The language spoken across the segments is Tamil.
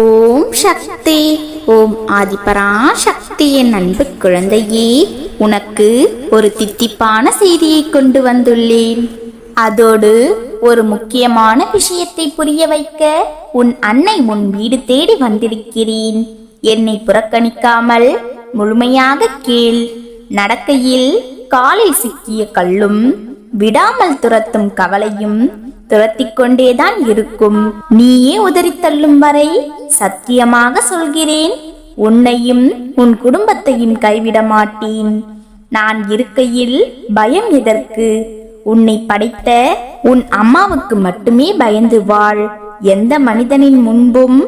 ஓம் சக்தி. ஓம் ஆதிபரா சக்தியின் அன்பு குழந்தையே உனக்கு ஒரு தித்திப்பான செய்தியை கொண்டு வந்துள்ளேன். அதோடு ஒரு முக்கியமான விஷயத்தை புரிய வைக்க உன் அன்னை உன் வீடு தேடி வந்திருக்கிறேன். என்னை புறக்கணிக்காமல் முழுமையாக கீழ் நடக்கையில் காலில் சிக்கிய கல்லும் விடாமல் துரத்தும் கவலையும் துரத்தி கொண்டேதான் இருக்கும். நீயே உதறி தள்ளும் வரை சத்தியமாக சொல்கிறேன். உன்னையும் உன் குடும்பத்தையும் கைவிட மாட்டேன். நான் இருக்கையில் பயம் எதற்கு? உன்னை படைத்த உன் அம்மாவுக்கு மட்டுமே பயந்து வாழ். எந்த மனிதனின் முன்பும்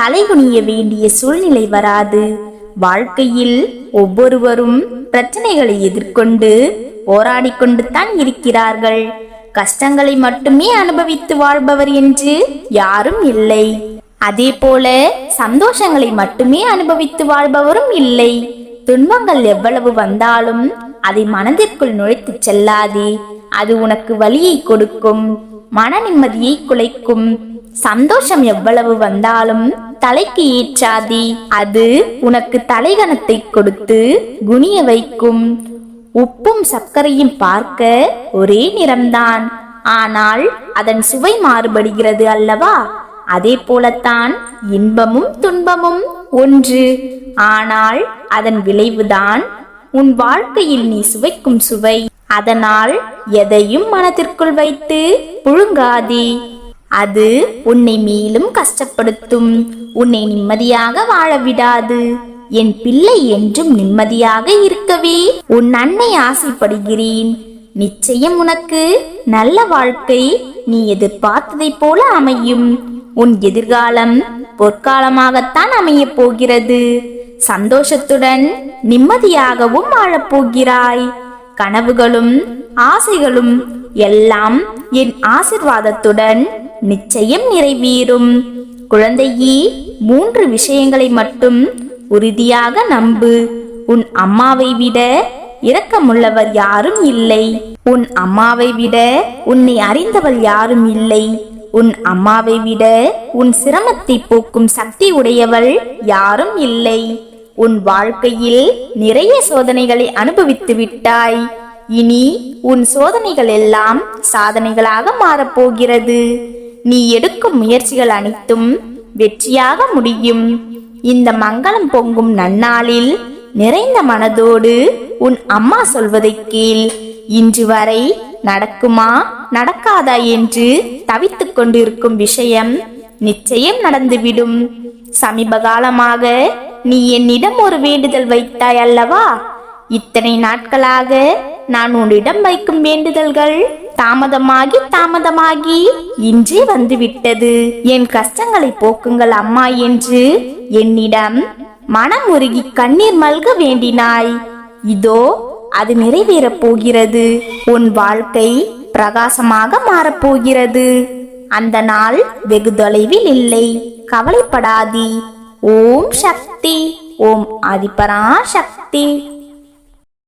தலைகுனிய வேண்டிய சூழ்நிலை வராது. வாழ்க்கையில் ஒவ்வொருவரும் பிரச்சனைகளை எதிர்கொண்டு போராடிக்கொண்டுதான் தான் இருக்கிறார்கள். கஷ்டங்களை மட்டுமே அனுபவித்து வாழ்பவர் என்று யாரும் இல்லை. அதே போல சந்தோஷங்களை மட்டுமே அனுபவித்து வாழ்பவரும் இல்லை. துன்பங்கள் எவ்வளவு வந்தாலும் அதை மனதிற்குள் நுழைத்து செல்லாதே. அது உனக்கு வலியை கொடுக்கும் மன நிம்மதியை குலைக்கும். சந்தோஷம் எவ்வளவு வந்தாலும் தலைக்கு ஏற்றாதே. அது உனக்கு தலைகணத்தை கொடுத்து குனிய வைக்கும். உப்பும் சர்க்கரையும் பார்க்க ஒரே நிறம்தான். ஆனால் அதன் சுவை மாறுபடுகிறது அல்லவா? அதே போலத்தான் இன்பமும் துன்பமும் ஒன்று. ஆனால் அதன் விளைவுதான் உன் வாழ்க்கையில் நீ சுவைக்கும் சுவை. அதனால் எதையும் மனதிற்குள் வைத்து புழுங்காதே. அது உன்னை மேலும் கஷ்டப்படுத்தும். உன்னை நிம்மதியாக வாழ விடாது. என் பிள்ளை என்றும் நிம்மதியாக இருக்கவே. உன் அன்னை ஆசைப்படுகிறேன். நிச்சயம் உனக்கு நல்ல வாழ்க்கை. நீ எதிர்பார்த்ததைப் போல அமையும். உன் எதிர்காலம் பொற்காலமாகத்தான் அமையப் போகிறது. சந்தோஷத்துடன் நிம்மதியாகவும் வாழப்போகிறாய். கனவுகளும் ஆசைகளும் எல்லாம் என் ஆசிர்வாதத்துடன் நிச்சயம் நிறைவேறும். குழந்தையே மூன்று விஷயங்களை மட்டும் உறுதியாக நம்பு. உன் அம்மாவை விட இரக்கமுள்ளவர் யாரும் இல்லை. உன் அம்மாவை விட உன்னை அறிந்தவள் யாரும் இல்லை. உன் அம்மாவை விட உன் சிரமத்தை போக்கும் சக்தி உடையவள் யாரும் இல்லை. உன் வாழ்க்கையில் நிறைய சோதனைகளை அனுபவித்து விட்டாய். இனி உன் சோதனைகள் எல்லாம் சாதனைகளாக மாறப்போகிறது நீ எடுக்கும் முயற்சிகள் அனைத்தும் வெற்றியாக முடியும். இந்த மங்களம் பொங்கும் நன்னாளில் நிறைந்த மனதோடு உன் அம்மா சொல்வதை கேள். இன்று வரை நடக்குமா நடக்காதா என்று தவித்துக் கொண்டிருக்கும் விஷயம் நிச்சயம் நடந்துவிடும். சமீப காலமாக நீ என்னிடம் ஒரு வேண்டுதல் வைத்தாய் அல்லவா? இத்தனை நாட்களாக நான் உன்னிடம் வைக்கும் வேண்டுதல்கள் தாமதமாகி தாமதமாகி இன்றே வந்துவிட்டது. என் கஷ்டங்களை போக்குங்கள் அம்மா என்று என்னிடம் மனம் உருகி கண்ணீர் மல்க வேண்டினாய். இதோ அது நிறைவேறப் போகிறது. உன் வாழ்க்கை பிரகாசமாக மாறப்போகிறது அந்த நாள் வெகு தொலைவில் இல்லை. கவலைப்படாதி. ஓம் சக்தி ஓம் அதிபரா சக்தி